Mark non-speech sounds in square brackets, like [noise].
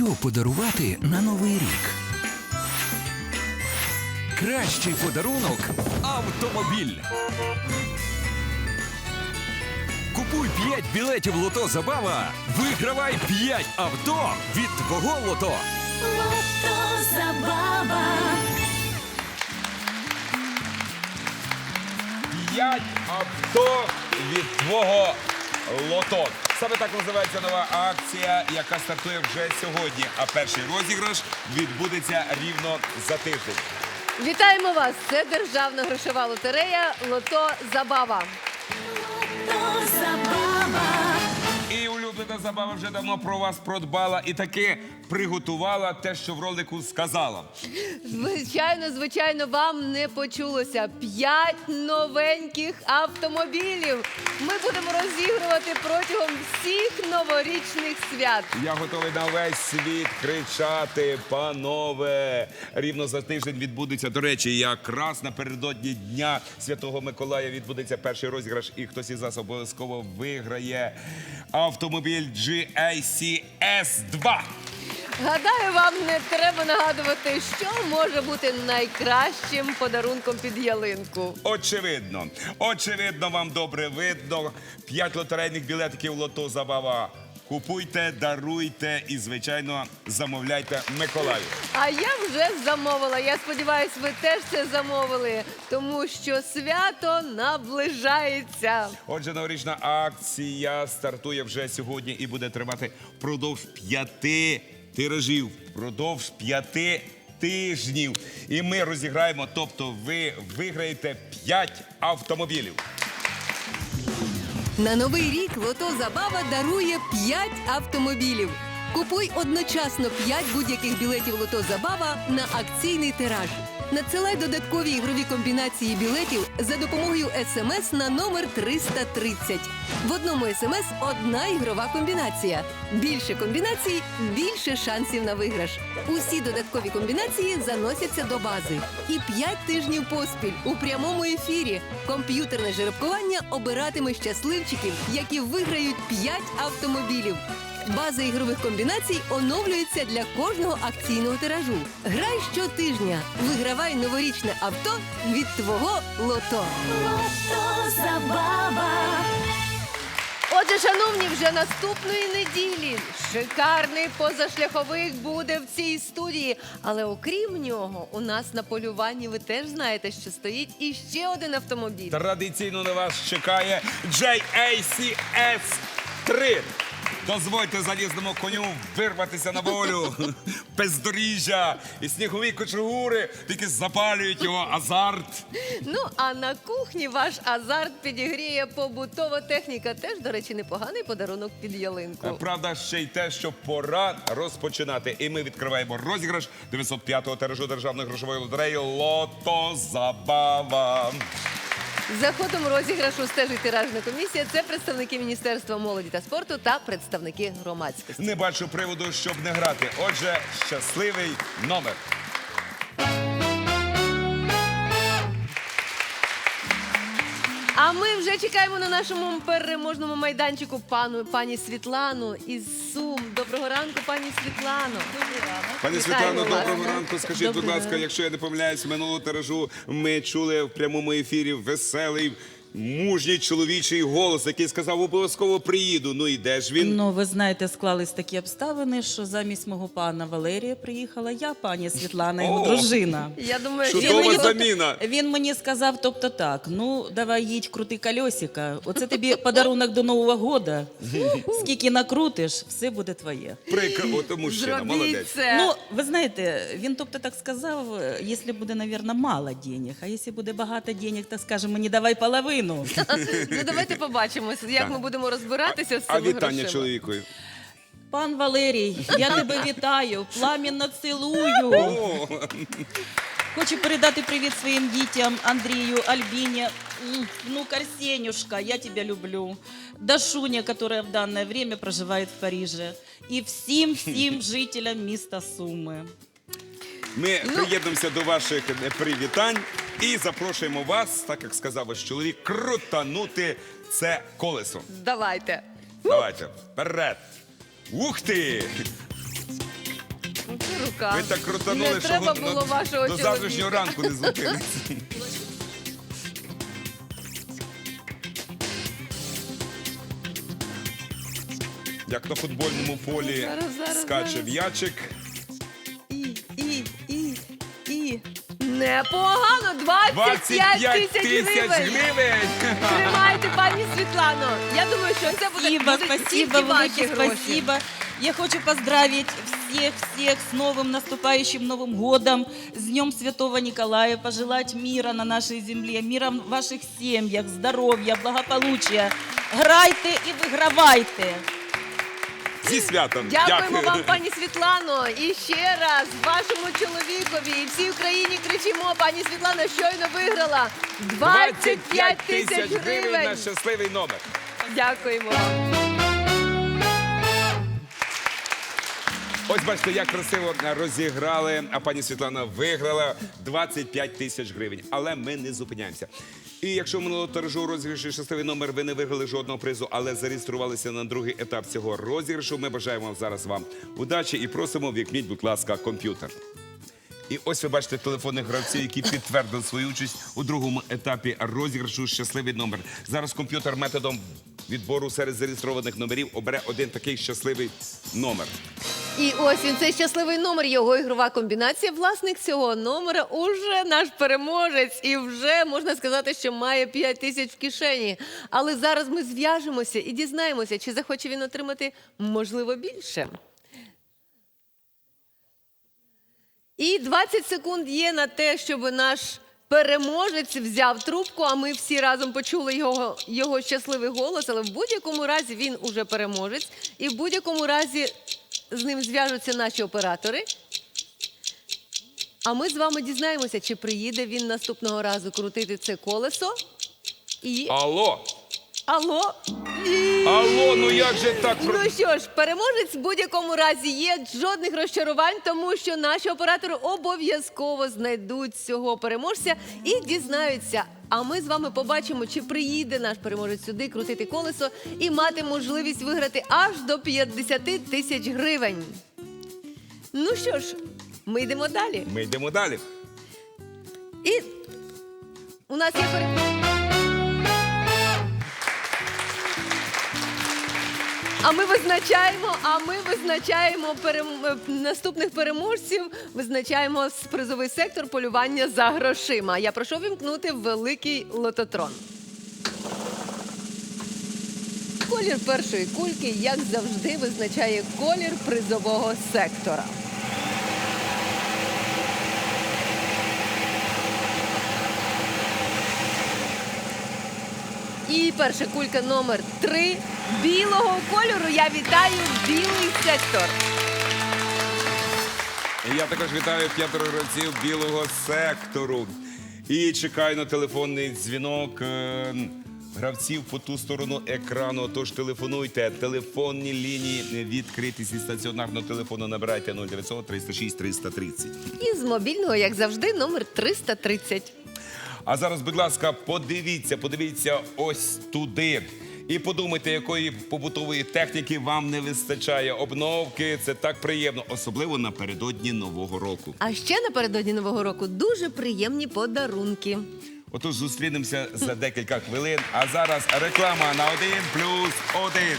Що подарувати на новий рік? Кращий подарунок автомобіль. Купуй 5 білетів Лото Забава. Вигравай 5 авто від твого лото. Лото забава. П'ять авто від твого лото. Саме так називається нова акція, яка стартує вже сьогодні. А перший розіграш відбудеться рівно за тиждень. Вітаємо вас! Це державна грошова лотерея Лото Забава. Лото забава. Улюблена забава вже давно про вас продбала і таки приготувала те, що в ролику сказала. Звичайно, звичайно, вам не почулося. П'ять новеньких автомобілів. Ми будемо розігрувати протягом всіх новорічних свят. Я готовий на весь світ кричати, панове. Рівно за тиждень відбудеться. До речі, якраз напередодні Дня Святого Миколая відбудеться перший розіграш, і хтось із нас обов'язково виграє автомобіль GAC S2. Гадаю, вам не треба нагадувати, що може бути найкращим подарунком під ялинку. Очевидно, очевидно, вам добре видно. П'ять лотерейних білетиків лото забава. Купуйте, даруйте і, звичайно, замовляйте Миколаю. А я вже замовила. Я сподіваюся, ви теж це замовили, тому що свято наближається. Отже, новорічна акція стартує вже сьогодні і буде тривати впродовж п'яти тиражів, впродовж п'яти тижнів. І ми розіграємо, тобто ви виграєте п'ять автомобілів. На новий рік Лото Забава дарує 5 автомобілів. Купуй одночасно 5 будь-яких білетів Лото Забава на акційний тираж. Надсилай додаткові ігрові комбінації білетів за допомогою смс на номер 330. В одному смс одна ігрова комбінація. Більше комбінацій більше шансів на виграш. Усі додаткові комбінації заносяться до бази. І 5 тижнів поспіль у прямому ефірі комп'ютерне жеребкування обиратиме щасливчиків, які виграють 5 автомобілів. База ігрових комбінацій оновлюється для кожного акційного тиражу. Грай щотижня. Вигравай новорічне авто від твого лото. Лото забава. Отже, шановні, вже наступної неділі шикарний позашляховик буде в цій студії. Але окрім нього, у нас на полюванні ви теж знаєте, що стоїть іще один автомобіль. Традиційно на вас чекає JAC S3. Дозвольте залізному коню вирватися на волю. Бездоріжжя і снігові кочегури тільки запалюють його азарт. Ну а на кухні ваш азарт підігріє побутова техніка. Теж, до речі, непоганий подарунок під ялинку. Правда, ще й те, що пора розпочинати. І ми відкриваємо розіграш 905-го тиражу державної грошової лотереї Лото Забава. За ходом розіграшу стежить тиражна комісія. Це представники Міністерства молоді та спорту та представники громадськості. Не бачу приводу, щоб не грати. Отже, щасливий номер. Вже чекаємо на нашому переможному майданчику пану пані Світлану із Сум. Доброго ранку, пані Світлано. Пані Вітаємо Світлано, вас. доброго ранку. Скажіть, будь Доброго ласка, якщо я не помиляюсь, минулого тиражу ми чули в прямому ефірі веселий, мужній чоловічий голос, який сказав, обов'язково приїду. Ну і де ж він? Ну, ви знаєте, склались такі обставини, що замість мого пана Валерія приїхала я, пані Світлана, його О! дружина. Я думаю, Чудова що мені заміна. Він мені сказав, тобто так: ну давай їдь, крути кольосика. Оце тобі подарунок до Нового года. Скільки накрутиш, все буде твоє. Прикро, от мужчина, зробіть молодець. це. Ну, ви знаєте, він тобто так сказав, якщо буде, мабуть, мало денег, а якщо буде багато денег, то скаже мені давай половину. [laughs] Ну давайте побачимося, як ми будемо розбиратися з А вітання грошима. чоловікові. Пан Валерій, я тебе вітаю, пламінно цілую. О, Хочу передати привіт своїм дітям Андрію, Альбіні, м, внук Арсенюшка, я тебя люблю. Дашуня, которая в данное время проживает в Париже. І всім всім жителям міста Суми. Ми Ну. приєднуємося до ваших е, привітань і запрошуємо вас, так як сказав ваш чоловік, крутанути це колесо. Давайте. Давайте, вперед. Ух ти! руках. Ви так крутанули, Не що треба до- було вашого до завтрашнього чоловіка. ранку не зупиниться. Як на футбольному полі Зараз, зараз, скаче зараз. в'ячик. Непогано! 25 25 тисяч тисяч гривень! гривень! Тримайте, пані Світлано. Я думаю, що це буде Спасибо, будуть спасибо, тільки ваші велике гроші. спасибо. Я хочу поздравить всех-всех с новым наступающим Новым годом, с Днем Святого Николая, пожелать мира на нашей земле, мира в ваших семьях, здоровья, благополучия. Грайте и выигрывайте. Зі святом! Дякуємо вам, пані Світлано. І ще раз вашому чоловікові і всій Україні кричимо, пані Світлано щойно виграла 25 тисяч гривень на щасливий номер. Дякуємо. Ось бачите, як красиво розіграли, а пані Світлана виграла 25 тисяч гривень. Але ми не зупиняємося. І якщо минулого тиражу розіграші щасливий номер, ви не виграли жодного призу, але зареєструвалися на другий етап цього розіграшу. Ми бажаємо зараз вам удачі і просимо вікніть, будь ласка, комп'ютер. І ось ви бачите телефонних гравців, які підтвердили свою участь у другому етапі розіграшу щасливий номер. Зараз комп'ютер методом відбору серед зареєстрованих номерів обере один такий щасливий номер. І ось він цей щасливий номер, його ігрова комбінація. Власник цього номера уже наш переможець, і вже можна сказати, що має 5 тисяч в кишені. Але зараз ми зв'яжемося і дізнаємося, чи захоче він отримати можливо більше. І 20 секунд є на те, щоб наш переможець взяв трубку, а ми всі разом почули його, його щасливий голос. Але в будь-якому разі він уже переможець, і в будь-якому разі з ним зв'яжуться наші оператори. А ми з вами дізнаємося, чи приїде він наступного разу крутити це колесо. І Алло! Алло. Алло, ну як же так? Ну що ж, переможець в будь-якому разі є жодних розчарувань, тому що наші оператори обов'язково знайдуть цього переможця і дізнаються. А ми з вами побачимо, чи приїде наш переможець сюди крутити колесо і мати можливість виграти аж до 50 тисяч гривень. Ну що ж, ми йдемо далі. Ми йдемо далі. І у нас є пере... А ми визначаємо, а ми визначаємо перем... е, наступних переможців, визначаємо призовий сектор полювання за грошима. Я прошу вімкнути великий лототрон. Колір першої кульки, як завжди, визначає колір призового сектора. І перша кулька номер 3 білого кольору. Я вітаю білий сектор. Я також вітаю п'ятеро гравців білого сектору. І чекаю на телефонний дзвінок е, гравців по ту сторону екрану. Тож телефонуйте. Телефонні лінії відкриті зі стаціонарного телефону. Набирайте 0900 306 330. І з мобільного, як завжди, номер 330. А зараз, будь ласка, подивіться, подивіться ось туди. І подумайте, якої побутової техніки вам не вистачає. Обновки це так приємно, особливо напередодні нового року. А ще напередодні нового року дуже приємні подарунки. Отож, зустрінемося за декілька хвилин. А зараз реклама на один плюс один.